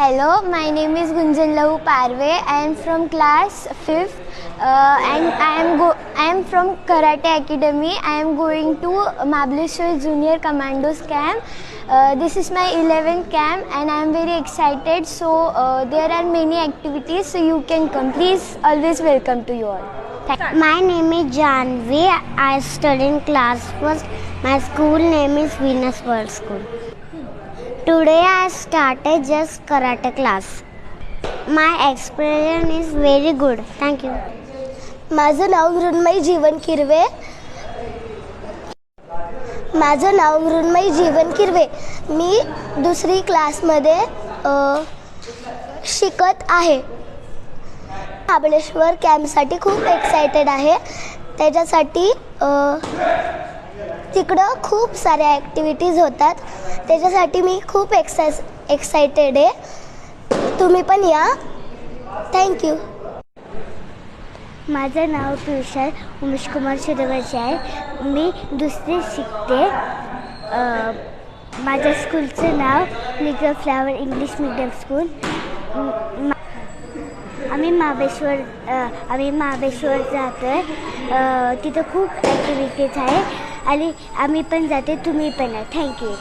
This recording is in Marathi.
Hello, my name is Gunjan Lahu Parve. I am from class 5th uh, and I am go- I am from Karate Academy. I am going to Mahabaleshwar Junior Commandos camp. Uh, this is my 11th camp and I am very excited. So uh, there are many activities so you can come. Please always welcome to you all. My name is Janvi. I study in class first. My school name is Venus World School. Today I started just karate class. My experience is very good. Thank you. माझं नाव मृण्मयी जीवन किरवे माझं नाव मृण्मयी जीवन किरवे मी दुसरी क्लासमध्ये शिकत आहे महाबळेश्वर कॅम्पसाठी खूप एक्सायटेड आहे त्याच्यासाठी तिकडं खूप साऱ्या ॲक्टिव्हिटीज होतात. त्याच्यासाठी मी खूप एक्साइस एक्सायटेड आहे. तुम्ही पण या. थँक्यू माझं नाव तुषार उमेश कुमार आहे. मी दुसरी शिकते. माझ्या स्कूलचं नाव little flower English medium school मा- आम्ही महाबळेश्वर आम्ही महाबळेश्वर जातो आहे तिथं खूप ॲक्टिव्हिटीज आहे. आणि आम्ही पण जाते तुम्ही पण थँक्यू